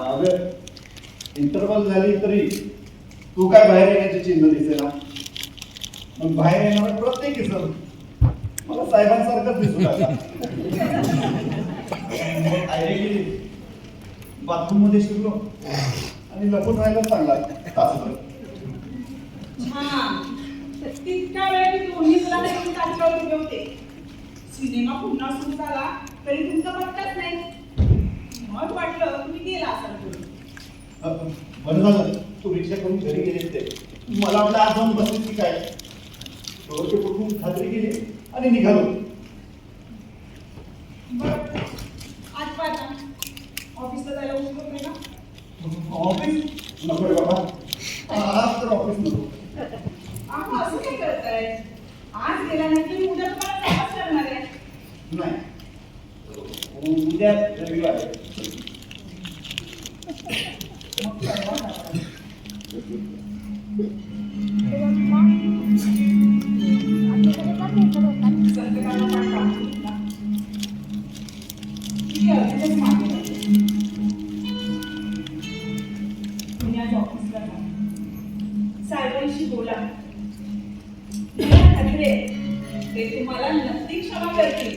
अगं इंटरव्हल झाली तरी तू काय बाहेर येण्याची चिन्ह दिसेना मग बाहेर येणार प्रत्येक सर मला साहेबांसारखंच दिसू लागला. बाथरूममध्ये शिरलो. आणि लपून राहायला चांगला तासभर. छान वेळ मी दोन्ही मुलांना घेऊन उभे होते. सिनेमा पुन्हा सुरू झाला तरी तुमचा बरं झालं तू रिक्षा करून घरी गेले ते? मला वाटलं आज जाऊन बसेल की काय? थोडं कुठून खात्री केली आणि निघालो. आज पाहता ऑफिसला जायला उशीर होतोय ना? ऑफिस? नको रे बाबा. आज तर ऑफिस नको. अहो असं काय करताय? आज गेला नाही की उद्या तुम्हाला जावंच लागणार आहे? नाही. उद्या रविवार आहे. मग परवा जावं. संध्याकाळला पाठ काढून घेतला. किती अर्जंटच मागे लागले. तुम्ही आज ऑफिसला जा. साहेबांशी बोला मला खात्री आहे, ते तुम्हाला नक्की क्षमा करतील